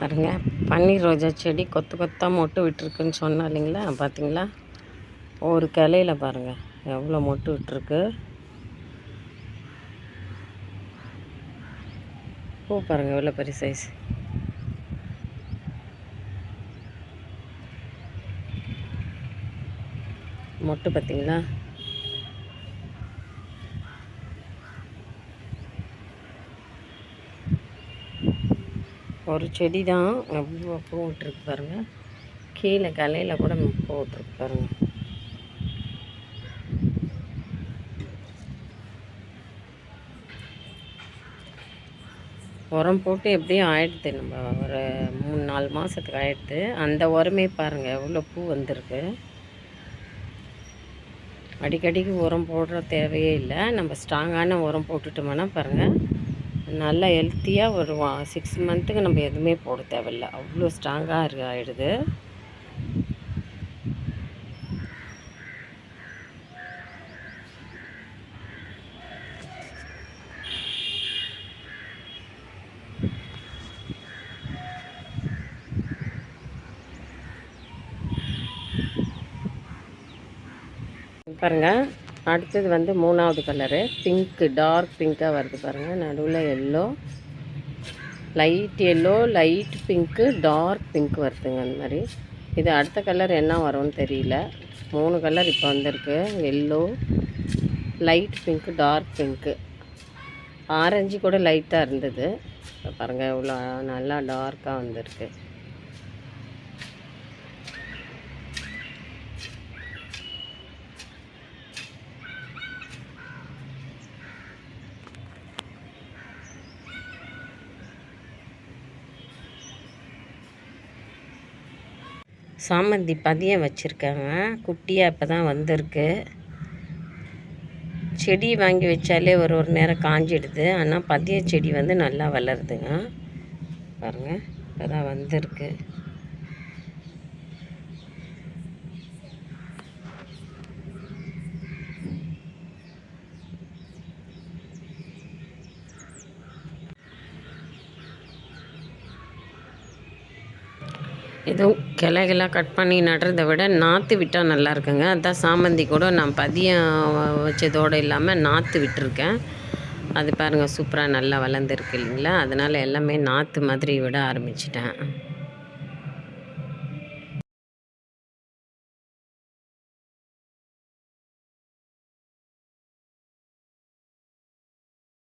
பாருங்கள் பன்னீர் ரோஜா செடி கொத்து கொத்தாக மொட்டு விட்டுருக்குன்னு சொன்னேன் இல்லைங்களா? பார்த்தீங்களா ஒரு கிளையில பாருங்க. எவ்வளோ மொட்டு விட்டுருக்கு. பூ பாருங்க எவ்வளோ பெரிய சைஸ் மொட்டு பார்த்தீங்களா ஒரு செடி தான் எவ்வளோ பூ விட்டுருக்கு பாருங்கள் கீழே கலையில் கூட பூ விட்டுருக்கு பாருங்க. உரம் போட்டு எப்படியும் ஆயிடுது. நம்ம ஒரு மூணு நாலு மாதத்துக்கு ஆயிடுது. அந்த உரமே பாருங்கள் எவ்வளோ பூ வந்திருக்கு. அடிக்கடிக்கு உரம் போடுற தேவையே இல்லை. நம்ம ஸ்ட்ராங்கான உரம் போட்டுட்டோம்னா பாருங்கள் நல்லா ஹெல்த்தியாக வருவான். சிக்ஸ் மந்த்துக்கு நம்ம எதுவுமே போட தேவையில்ல. அவ்வளோ ஸ்ட்ராங்காக இரு ஆகிடுது பாருங்கள் அடுத்தது வந்து மூணாவது கலரு பிங்க்கு டார்க் பிங்க்காக வருது பாருங்கள் நடுவில் yellow light yellow light pink dark pink வருதுங்க அந்த மாதிரி. இது அடுத்த கலர் என்ன வரும்னு தெரியல. மூணு கலர் இப்போ வந்திருக்கு. Yellow light pink dark pink orange கூட லைட்டாக இருந்தது. இப்போ பாருங்கள் இவ்வளோ நல்லா டார்க்காக வந்திருக்கு. சாமந்தி பதியம் வச்சுருக்காங்க. குட்டியாக இப்போ தான் வந்திருக்கு. செடி வாங்கி வச்சாலே ஒரு ஒரு நேரம் காஞ்சிடுது. ஆனால் பதிய செடி வந்து நல்லா வளருதுங்க. பாருங்கள் இப்போ தான் வந்திருக்கு. எதுவும் கிளைகளாக கட் பண்ணி நடுறதை விட நாற்று விட்டால் நல்லா இருக்குங்க. அதான் சாமந்தி கூட நான் பதியம் வச்சதோடு இல்லாமல் நாற்று விட்டுருக்கேன். அது பாருங்கள் சூப்பராக நல்லா வளர்ந்துருக்கு இல்லைங்களா? அதனால் எல்லாமே நாற்று மாதிரி விட ஆரம்பிச்சிட்டேன்.